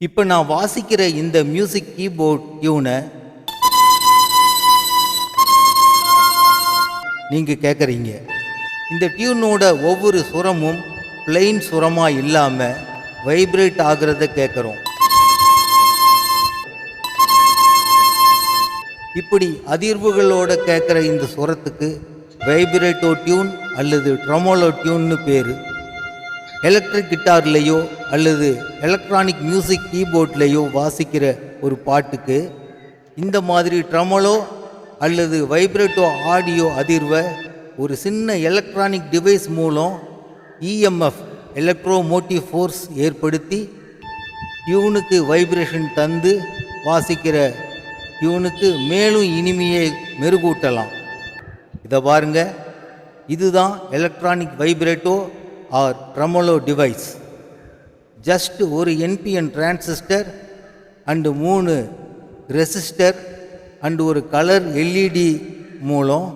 இப்போ நான் வாசிக்கிற இந்த மியூசிக் கீபோர்ட் டியூனை நீங்கள் கேட்குறீங்க இந்த டியூனோட ஒவ்வொரு சுரமும் பிளெயின் சுரமாக இல்லாமல் வைப்ரேட் ஆகிறத கேட்குறோம் இப்படி அதிர்வுகளோட கேட்குற இந்த சுரத்துக்கு வைப்ரேட்டோ டியூன் அல்லது ட்ரமோலோ டியூன்னு பேர். எலக்ட்ரிக் கிட்டார்லேயோ அல்லது எலக்ட்ரானிக் மியூசிக் கீபோர்ட்லேயோ வாசிக்கிற ஒரு பாட்டுக்கு இந்த மாதிரி ட்ரமலோ அல்லது வைப்ரேட்டோ ஆடியோ அதிர்வை ஒரு சின்ன எலக்ட்ரானிக் டிவைஸ் மூலம் இஎம்எஃப் எலக்ட்ரோமோட்டிவ் ஃபோர்ஸ் ஏற்படுத்தி டியூனுக்கு வைப்ரேஷன் தந்து வாசிக்கிற டியூனுக்கு மேலும் இனிமையை மெருகூட்டலாம். இதை பாருங்கள் இதுதான் electronic vibrato or tremolo device just ஒரு என்பிஎன் டிரான்சிஸ்டர் அண்டு மூணு ரெசிஸ்டர் அண்டு ஒரு கலர் எல்இடி மூலம்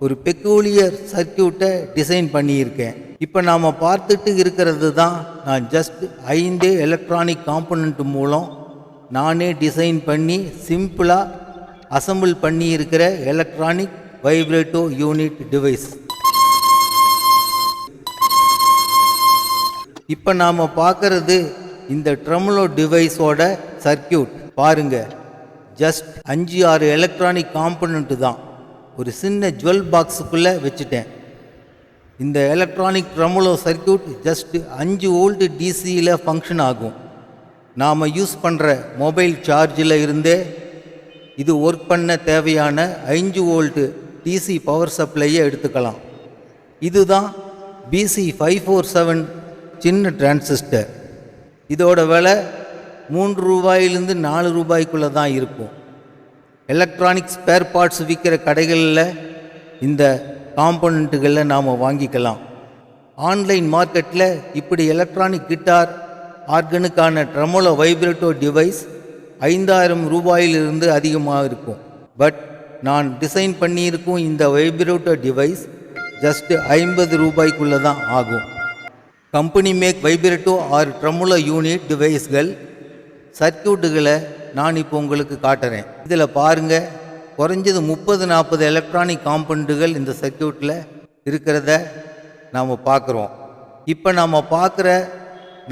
ஒரு பெக்கூலியர் சர்க்கியூட்டை டிசைன் பண்ணியிருக்கேன். இப்போ நாம் பார்த்துட்டு இருக்கிறது தான் நான் ஜஸ்ட் ஐந்தே எலக்ட்ரானிக் காம்பனண்ட் மூலம் நானே டிசைன் பண்ணி சிம்பிளாக அசம்பிள் பண்ணியிருக்கிற எலக்ட்ரானிக் வைப்ரேட்டோ யூனிட் டிவைஸ் இப்போ நாம் பார்க்கறது இந்த ட்ரம்லோ டிவைஸோட சர்க்கியூட் பாருங்க. ஜஸ்ட் அஞ்சு ஆறு எலக்ட்ரானிக் காம்பனண்ட்டு தான். ஒரு சின்ன ஜுவல் பாக்ஸுக்குள்ளே வச்சுட்டேன். இந்த எலக்ட்ரானிக் ட்ரமுலோ சர்க்கியூட் ஜஸ்ட் அஞ்சு ஓல்டு டிசியில் ஃபங்க்ஷன் ஆகும். நாம் யூஸ் பண்ணுற மொபைல் சார்ஜில் இருந்தே இது ஒர்க் பண்ண தேவையான அஞ்சு வோல்ட் டிசி பவர் சப்ளையை எடுத்துக்கலாம். இதுதான் பிசி ஃபைவ் ஃபோர் செவன் சின்ன டிரான்சிஸ்டர் இதோட விலை மூன்று ரூபாயிலிருந்து நாலு ரூபாய்க்குள்ளே தான் இருக்கும். எலக்ட்ரானிக் ஸ்பேர் பார்ட்ஸ் விற்கிற கடைகளில் இந்த காம்பனண்ட்டுகளை நாம் வாங்கிக்கலாம். ஆன்லைன் மார்க்கெட்டில் இப்படி எலக்ட்ரானிக் கிட்டார் ஆர்கனுக்கான ட்ரமோலோ வைப்ரேட்டோ டிவைஸ் ஐந்தாயிரம் ரூபாயிலிருந்து அதிகமாக இருக்கும். பட் நான் டிசைன் பண்ணியிருக்கும் இந்த வைப்ரேட்டோ டிவைஸ் ஜஸ்ட்டு ஐம்பது ரூபாய்க்குள்ளே தான் ஆகும். Company make vibrato or tremolo unit டிவைஸ்கள் சர்க்கியூட்டுகளை நான் இப்போ உங்களுக்கு காட்டுறேன். இதில் பாருங்கள் குறைஞ்சது முப்பது நாற்பது எலக்ட்ரானிக் காம்பவுண்டுகள் இந்த சர்க்கியூட்டில் இருக்கிறத நாம் பார்க்குறோம். இப்போ நாம் பார்க்குற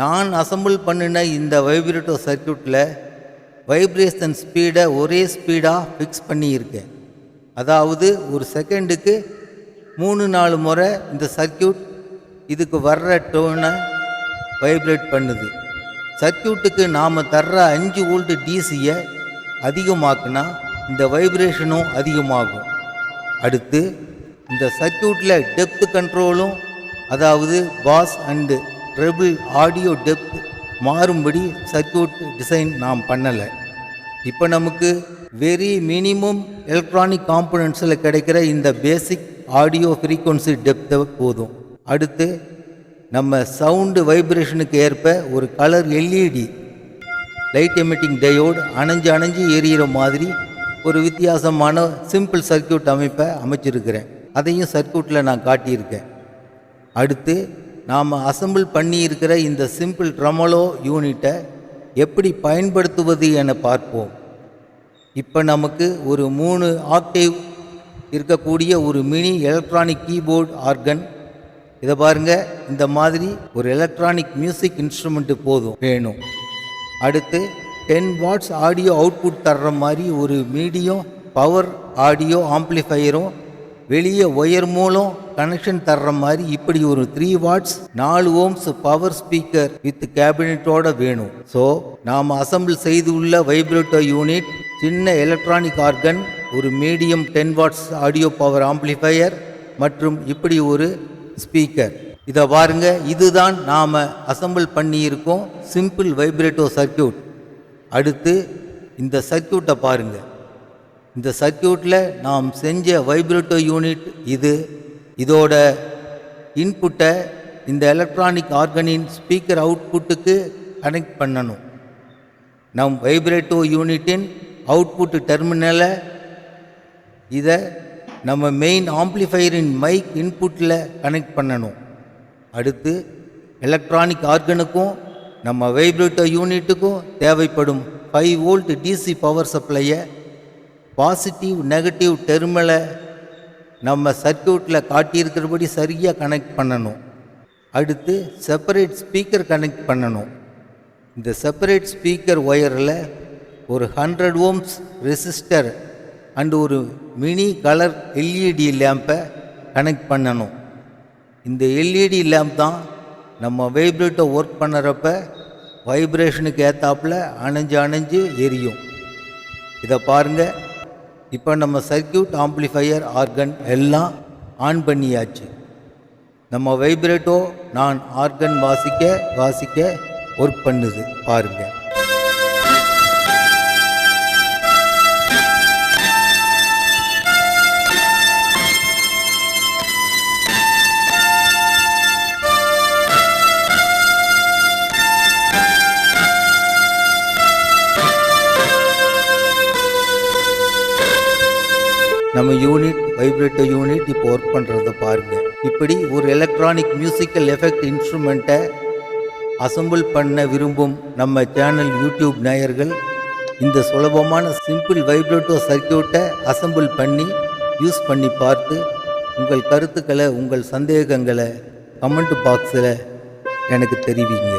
நான் அசம்பிள் பண்ணின இந்த வைப்ரேட்டோ சர்க்கியூட்டில் வைப்ரேஷன் ஸ்பீடை ஒரே ஸ்பீடாக ஃபிக்ஸ் பண்ணியிருக்கேன். அதாவது ஒரு செகண்டுக்கு மூணு நாலு முறை இந்த சர்க்கியூட் இதுக்கு வர்ற டோனை வைப்ரேட் பண்ணுது. சர்க்கியூட்டுக்கு நாம் தர்ற அஞ்சு வோல்ட் டிசியை அதிகமாக்குனா இந்த வைப்ரேஷனும் அதிகமாகும். அடுத்து இந்த சர்க்கியூட்டில் டெப்த் கண்ட்ரோலும் அதாவது bass and treble audio depth மாறும்படி circuit design நாம் பண்ணலை. இப்போ நமக்கு வெரி மினிமம் எலக்ட்ரானிக் காம்பனன்ஸில் கிடைக்கிற இந்த பேசிக் ஆடியோ ஃப்ரீக்குவன்சி டெப்த்தை போதும். அடுத்து நம்ம சவுண்டு வைப்ரேஷனுக்கு ஏற்ப ஒரு colour LED light emitting diode அணைஞ்சு அணைஞ்சு எரியிற மாதிரி ஒரு வித்தியாசமான சிம்பிள் சர்க்கியூட் அமைப்பை அமைச்சிருக்கிறேன். அதையும் சர்க்கியூட்டில் நான் காட்டியிருக்கேன். அடுத்து நாம் அசம்பிள் பண்ணியிருக்கிற இந்த சிம்பிள் ட்ரமலோ யூனிட்டை எப்படி பயன்படுத்துவது என பார்ப்போம். இப்போ நமக்கு ஒரு மூணு ஆக்டேவ் இருக்கக்கூடிய ஒரு மினி எலக்ட்ரானிக் கீபோர்டு ஆர்கன் இதை பாருங்க இந்த மாதிரி ஒரு எலக்ட்ரானிக் மியூசிக் இன்ஸ்ட்ருமெண்ட்டு போதும் வேணும். அடுத்து டென் வாட்ஸ் ஆடியோ அவுட்புட் தர்ற மாதிரி ஒரு மீடியம் பவர் ஆடியோ ஆம்ப்ளிஃபையரும் வெளியே ஒயர் மூலம் கனெக்ஷன் தர்ற மாதிரி இப்படி ஒரு த்ரீ வாட்ஸ் நாலு ஓம்ஸ் பவர் ஸ்பீக்கர் வித் கேபினெட்டோட வேணும். ஸோ நாம் அசம்பிள் செய்து உள்ள வைப்ரேட்டோ யூனிட் சின்ன எலக்ட்ரானிக் ஆர்கன் ஒரு medium ten watts audio power amplifier மற்றும் இப்படி ஒரு ஸ்பீக்கர். இதை பாருங்க இதுதான் நாம் அசம்பிள் பண்ணியிருக்கோம் சிம்பிள் வைப்ரேட்டோ சர்க்யூட். அடுத்து இந்த சர்க்யூட்டை பாருங்கள் இந்த சர்க்யூட்டில் நாம் செஞ்ச வைப்ரேட்டோ யூனிட் இது. இதோட இன்புட்டை இந்த எலக்ட்ரானிக் ஆர்கனின் ஸ்பீக்கர் அவுட்புட்டுக்கு கனெக்ட் பண்ணணும். நம் வைப்ரேட்டோ யூனிட்டின் அவுட்புட் டெர்மினலை இதை நம்ம மெயின் ஆம்ப்ளிஃபையரின் மைக் இன்புட்டில் கனெக்ட் பண்ணணும். அடுத்து எலக்ட்ரானிக் ஆர்கனுக்கும் நம்ம வைப்ரேட்டர் யூனிட்டுக்கும் தேவைப்படும் ஃபைவ் வோல்ட் டிசி பவர் சப்ளையை பாசிட்டிவ் நெகட்டிவ் டெர்மினலை நம்ம சர்க்யூட்டில் காட்டியிருக்கிறபடி சரியாக கனெக்ட் பண்ணணும். அடுத்து செப்பரேட் ஸ்பீக்கர் கனெக்ட் பண்ணணும். இந்த செப்பரேட் ஸ்பீக்கர் ஒயரில் ஒரு ஹண்ட்ரட் ஓம்ஸ் ரெசிஸ்டர் அண்டு ஒரு மினி கலர் எல்இடி லேம்பை கனெக்ட் பண்ணணும். இந்த எல்இடி லேம்ப் தான் நம்ம வைப்ரேட்டை ஒர்க் பண்ணுறப்ப வைப்ரேஷனுக்கு ஏற்றாப்பில் அணைஞ்சு அணைஞ்சு எரியும். இதை பாருங்கள் இப்போ நம்ம சர்க்கியூட் ஆம்ப்ளிஃபையர் ஆர்கன் எல்லாம் ஆன் பண்ணியாச்சு. நம்ம வைப்ரேட்டோ நான் ஆர்கன் வாசிக்க வாசிக்க ஒர்க் பண்ணுது. பாருங்கள் யூனிட் வைப்ரேட்டோ யூனிட் இப்போ ஒர்க் பண்ணுறத பாருங்கள் இப்படி ஒரு எலக்ட்ரானிக் மியூசிக்கல் எஃபெக்ட் இன்ஸ்ட்ருமெண்ட்டை அசெம்பிள் பண்ண விரும்பும் நம்ம சேனல் யூடியூப் நேயர்கள் இந்த சுலபமான சிம்பிள் வைப்ரேட்டோ சர்க்கியூட்டை அசம்பிள் பண்ணி யூஸ் பண்ணி பார்த்து உங்கள் கருத்துக்களை உங்கள் சந்தேகங்களை கமெண்ட் பாக்ஸில் எனக்கு தெரிவிங்க.